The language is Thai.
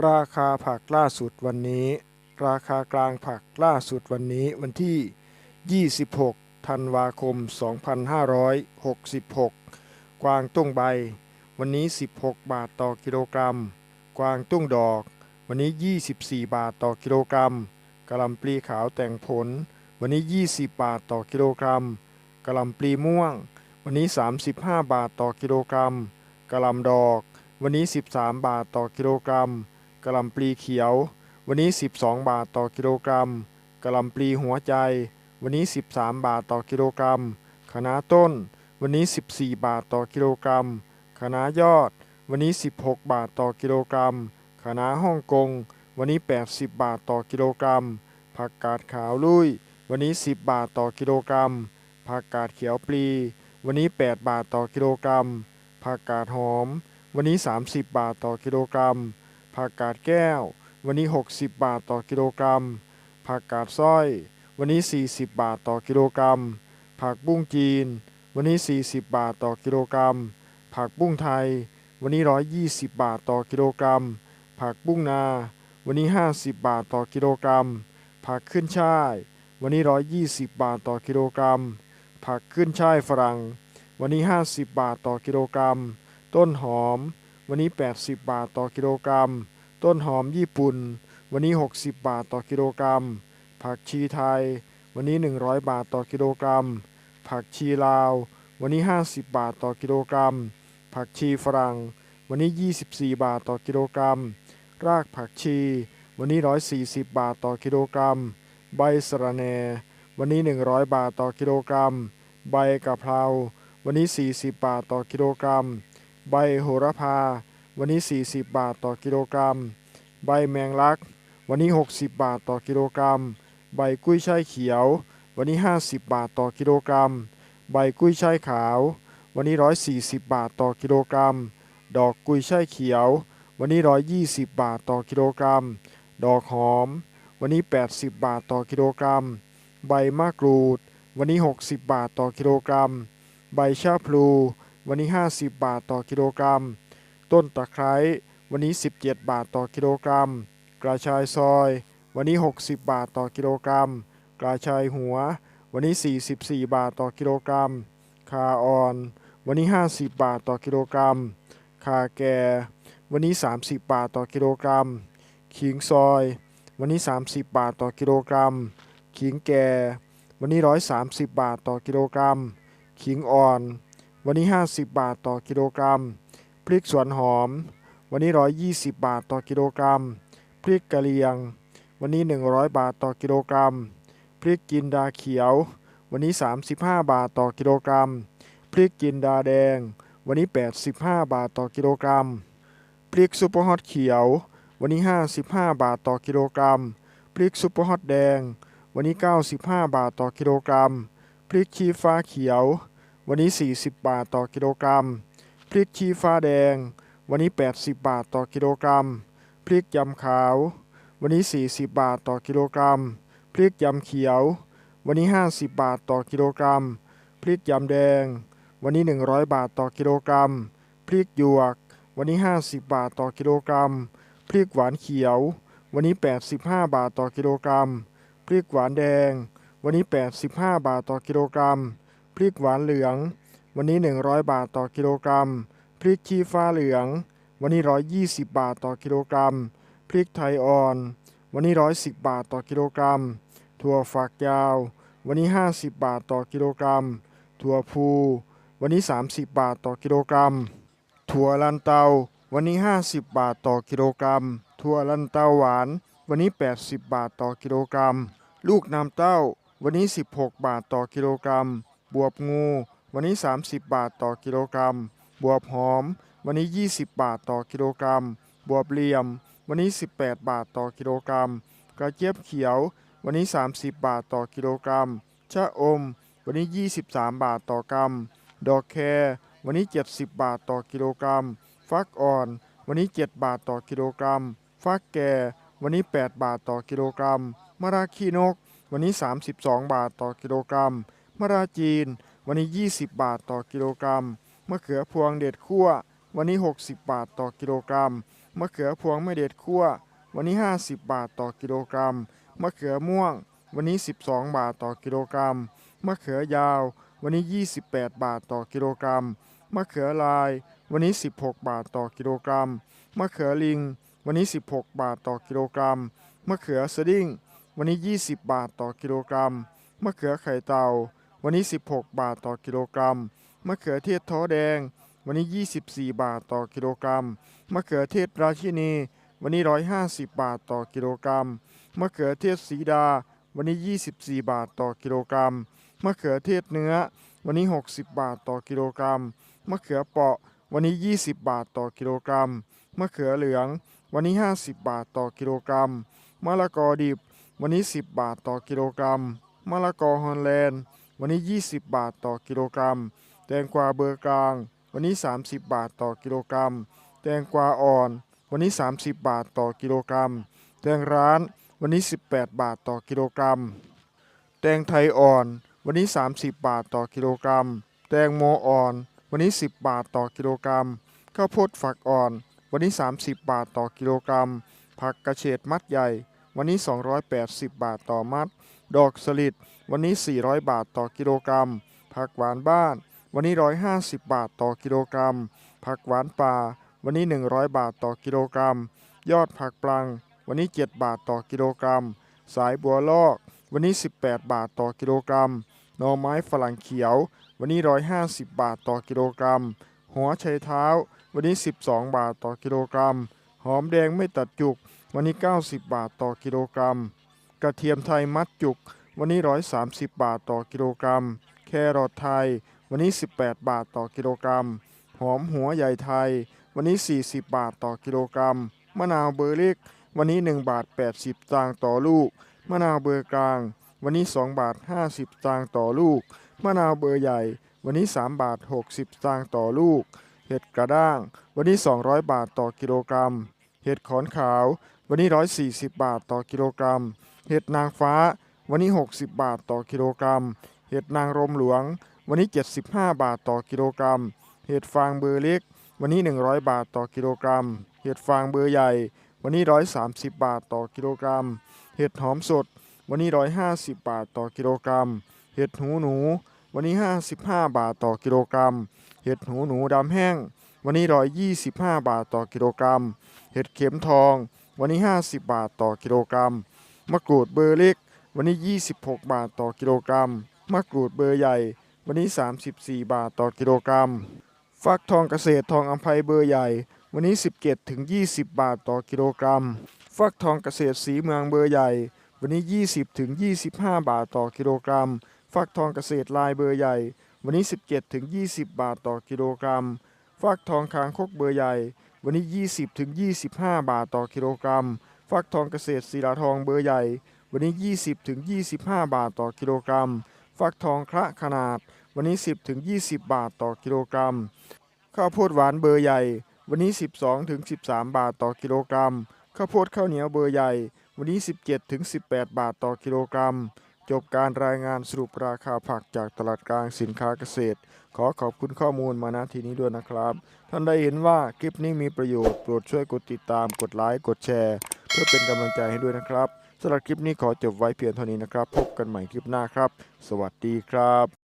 ราคาผักล่าสุดวันนี้ ราคากลางผักล่าสุดวันนี้วันที่ 26 ธันวาคม 2566 กวางตุ้งใบ วันนี้ 16 บาทต่อกิโลกรัม กวางตุ้งดอก วันนี้ 24 บาทต่อกิโลกรัมกะลำปลีขาวแต่งผล วันนี้ 20 บาทต่อกิโลกรัมกะลำปลีม่วง วันนี้ 35 บาทต่อกิโลกรัมกะลำดอก วันนี้ 13 บาทต่อกิโลกรัม กะหล่ำปลีเขียว วันนี้ 12 บาทต่อกิโลกรัมกะหล่ำปลีหัวใจ วันนี้ 13 บาทต่อกิโลกรัมคะน้าต้น วันนี้ 14 บาทต่อกิโลกรัมคะน้ายอด วันนี้ 16 บาทต่อกิโลกรัมคะน้าฮ่องกง วันนี้ 80 บาทต่อกิโลกรัม ผักกาดขาวลุยวันนี้ 10 บาทต่อกิโลกรัม ผักกาดเขียวปลี วันนี้ 8 บาทต่อกิโลกรัม ผักกาดหอม วันนี้ 30 บาทต่อกิโลกรัม ผักกาดแก้ว วันนี้ 60 บาทต่อกิโลกรัม ผักกาดสร้อย วันนี้ 40 บาทต่อกิโลกรัม ผักบุ้งจีน วันนี้ 40 บาทต่อกิโลกรัม ผักบุ้งไทย วันนี้ 120 บาทต่อกิโลกรัม ผักบุ้งนา วันนี้ 50 บาทต่อกิโลกรัม ผักขึ้นช่าย วันนี้ 120 บาทต่อกิโลกรัม ผักขึ้นช่ายฝรั่ง วันนี้ 50 บาทต่อกิโลกรัม ต้นหอม วันนี้ 80 บาทต่อกิโลกรัม ต้นหอมญี่ปุ่น วันนี้ 60 บาทต่อกิโลกรัม ผักชีไทย วันนี้ 100 บาทต่อกิโลกรัม ผักชีลาว วันนี้ 50 บาทต่อกิโลกรัม ผักชีฝรั่ง วันนี้ 24 บาทต่อกิโลกรัม รากผักชี วันนี้ 140 บาทต่อกิโลกรัม ใบสะระแหน่วันนี้ 100 บาทต่อกิโลกรัม ใบกะเพรา วันนี้ 40 บาทต่อกิโลกรัม ใบโหระพา วันนี้ 40 บาทต่อกิโลกรัม ใบแมงลัก วันนี้ 60 บาทต่อกิโลกรัม ใบกุ้ยช่ายเขียว วันนี้ 50 บาทต่อกิโลกรัม ใบกุ้ยช่ายขาว วันนี้ 140 บาทต่อกิโลกรัม ดอกกุ้ยช่ายเขียว วันนี้ 120 บาทต่อกิโลกรัม ดอกหอม วันนี้ 80 บาทต่อกิโลกรัม ใบมะกรูด วันนี้ 60 บาทต่อกิโลกรัม ใบชะพลู วันนี้ 50 บาทต่อกิโลกรัม ต้นตะไคร้วันนี้ 17 บาทต่อกิโลกรัม กระชายซอย วันนี้ 60 บาทต่อกิโลกรัม กระชายหัว วันนี้ 44 บาทต่อกิโลกรัม คาอ่อน วันนี้ 50 บาทต่อกิโลกรัม คาแก่ วันนี้ 30 บาทต่อกิโลกรัม ขิงซอย วันนี้ 30 บาทต่อกิโลกรัม ขิงแก่ วันนี้ 130 บาทต่อกิโลกรัม ขิงอ่อน วันนี้ 50 บาทต่อกิโลกรัม พริกสวนหอม วันนี้ 120 บาทต่อกิโลกรัม พริกกะเหรี่ยง วันนี้ 100 บาทต่อกิโลกรัม พริกจินดาเขียว วันนี้ 35 บาทต่อกิโลกรัม พริกจินดาแดง วันนี้ 85 บาทต่อกิโลกรัม พริกซุปเปอร์ฮอตเขียว วันนี้ 55 บาทต่อกิโลกรัม พริกซุปเปอร์ฮอตแดง วันนี้ 95 บาทต่อกิโลกรัม พริกชี้ฟ้าเขียว วันนี้ 40 บาทต่อกิโลกรัม พริกชี้ฟ้าแดง วันนี้ 80 บาทต่อกิโลกรัม พริกยำขาว วันนี้ 40 บาทต่อกิโลกรัม พริกยำเขียว วันนี้ 50 บาทต่อกิโลกรัม พริกยำแดง วันนี้ 100 บาทต่อกิโลกรัม พริกหยวก วันนี้ 50 บาทต่อกิโลกรัม พริกหวานเขียว วันนี้ 85 บาทต่อกิโลกรัม พริกหวานแดง วันนี้ 85 บาทต่อกิโลกรัม พริกหวานเหลือง วันนี้ 100 บาทต่อกิโลกรัม พริกชี้ฟ้าเหลือง วันนี้ 120 บาทต่อกิโลกรัม พริกไทยอ่อน วันนี้ 110 บาทต่อกิโลกรัม ถั่วฝักยาว วันนี้ 50 บาทต่อกิโลกรัม ถั่วพู วันนี้ 30 บาทต่อกิโลกรัม ถั่วลันเตา วันนี้ 50 บาทต่อกิโลกรัม ถั่วลันเตาหวาน วันนี้ 80 บาทต่อกิโลกรัม ลูกน้ำเต้า วันนี้ 16 บาทต่อกิโลกรัม บวบงู วันนี้ 30 บาทต่อกิโลกรัม บวบหอม วันนี้ 20 บาทต่อกิโลกรัม บวบเหลี่ยม วันนี้ 18 บาทต่อกิโลกรัม กระเจี๊ยบเขียว วันนี้ 30 บาทต่อกิโลกรัม ชะอม วันนี้ 23 บาทต่อกรัม ดอกแครวันนี้ 70 บาทต่อกิโลกรัม ฟักอ่อน วันนี้ 7 บาทต่อกิโลกรัม ฟักแก่ วันนี้ 8 บาทต่อกิโลกรัมมะระขี้นก วันนี้ 32 บาทต่อกิโลกรัม มะระจีน วันนี้ 20 บาทต่อกิโลกรัมมะเขือพวงเด็ดคั่ววันนี้ 60 บาทต่อกิโลกรัมมะเขือพวงไม่เด็ดคั่ววันนี้ 50 บาทต่อกิโลกรัมมะเขือม่วง วันนี้ 12 บาทต่อกิโลกรัมมะเขือยาว วันนี้ 28 บาทต่อกิโลกรัมมะเขือลาย วันนี้ 16 บาทต่อกิโลกรัมมะเขือลิง วันนี้ 16 บาทต่อกิโลกรัมมะเขือสดิ้ง วันนี้ 20 บาทต่อกิโลกรัมมะเขือไข่เต่า วันนี้ 16 บาทต่อกิโลกรัม มะเขือเทศท้อแดง วันนี้ 24 บาทต่อกิโลกรัม มะเขือเทศราชินี วันนี้ 150 บาทต่อกิโลกรัม มะเขือเทศสีดา วันนี้ 24 บาทต่อกิโลกรัม มะเขือเทศเนื้อ วันนี้ 60 บาทต่อกิโลกรัม มะเขือเปาะ วันนี้ 20 บาทต่อกิโลกรัม มะเขือเหลือง วันนี้ 50 บาทต่อกิโลกรัม มะละกอดิบ วันนี้ 10 บาทต่อกิโลกรัม มะละกอฮอลแลนด์ วันนี้ 20 บาทต่อกิโลกรัม แตงกวาเบอร์กลาง วันนี้ 30 บาทต่อกิโลกรัม แตงกวาอ่อน วันนี้ 30 บาทต่อกิโลกรัม แตงร้าน วันนี้ 18 บาทต่อกิโลกรัม แตงไทยอ่อน วันนี้ 30 บาทต่อกิโลกรัม แตงโมอ่อน วันนี้ 10 บาทต่อกิโลกรัม ข้าวโพดฝักอ่อน วันนี้ 30 บาทต่อกิโลกรัม ผักกระเฉดมัดใหญ่ วันนี้ 280 บาทต่อมัด ดอกสลิดวันนี้ 400 บาทต่อกิโลกรัม ผักหวานบ้าน วันนี้ 150 บาทต่อกิโลกรัม ผักหวานป่า วันนี้ 100 บาทต่อกิโลกรัม ยอดผักปลัง วันนี้ 7 บาทต่อกิโลกรัม สายบัวลอก วันนี้ 18 บาทต่อกิโลกรัม หน่อไม้ฝรั่งเขียว วันนี้ 150 บาทต่อกิโลกรัม หัวไชเท้า วันนี้ 12 บาทต่อกิโลกรัม หอมแดงไม่ตัดจุก วันนี้ 90 บาทต่อกิโลกรัม กระเทียมไทยมัดจุก วันนี้ 130 บาทต่อกิโลกรัม แครอทไทย วันนี้ 18 บาทต่อกิโลกรัม หอมหัวใหญ่ไทย วันนี้ 40 บาทต่อกิโลกรัม มะนาวเบอร์เล็ก วันนี้ 1 บาท 80สตางต่อลูก มะนาวเบอร์กลาง วันนี้ 2 บาท 50สตางต่อลูก มะนาวเบอร์ใหญ่ วันนี้ 3 บาท 60สตางต่อลูก เห็ดกระด้าง วันนี้ 200 บาทต่อกิโลกรัม เห็ดขอนขาว วันนี้ 140 บาทต่อกิโลกรัม เห็ดนางฟ้า วันนี้ 60 บาทต่อกิโลกรัม เห็ดนางรมหลวง วันนี้ 75 บาทต่อกิโลกรัม เห็ดฟางเบอร์เล็ก วันนี้ 100 บาทต่อกิโลกรัม เห็ดฟางเบอร์ใหญ่ วันนี้ 130 บาทต่อกิโลกรัม เห็ดหอมสด วันนี้ 150 บาทต่อกิโลกรัม เห็ดหูหนู วันนี้ 55 บาทต่อกิโลกรัม เห็ดหูหนูดำแห้ง วันนี้ 125 บาทต่อกิโลกรัม เห็ดเข็มทอง วันนี้ 50 บาทต่อกิโลกรัม มะกรูดเบอร์เล็ก วันนี้ 26 บาทต่อกิโลกรัม มะกรูดเบอร์ใหญ่ วันนี้ 34 บาทต่อกิโลกรัม ฟักทองเกษตรทองอัมภัยเบอร์ใหญ่ วันนี้ 17ถึง20 บาทต่อกิโลกรัม ฟักทองเกษตรสีเมืองเบอร์ใหญ่ วันนี้ 20ถึง25 บาทต่อกิโลกรัม ฟักทองเกษตรลายเบอร์ใหญ่ วันนี้ 17ถึง20 บาทต่อกิโลกรัม ฟักทองคางคกเบอร์ใหญ่ วันนี้ 20ถึง25 บาทต่อกิโลกรัม ฟักทองเกษตรศิลาทองเบอร์ใหญ่ วันนี้ 20ถึง25 บาทต่อกิโลกรัม ฟักทองคระขนาด วันนี้ 10ถึง20 บาทต่อกิโลกรัม ข้าวโพดหวานเบอร์ใหญ่ วันนี้ 12ถึง13 บาทต่อกิโลกรัม ข้าวโพดข้าวเหนียวเบอร์ใหญ่ วันนี้ 17ถึง18 บาทต่อกิโลกรัม จบการรายงานสรุปราคาผักจากตลาดกลางสินค้าเกษตร ขอขอบคุณข้อมูลมาณที่นี้ด้วยนะครับ ท่านได้เห็นว่าคลิปนี้มีประโยชน์โปรดช่วยกดติดตามกดไลค์กดแชร์ เพื่อเป็นกำลังใจให้ด้วยนะครับสำหรับคลิปนี้ขอจบไว้เพียงเท่านี้นะครับ พบกันใหม่คลิปหน้าครับ สวัสดีครับ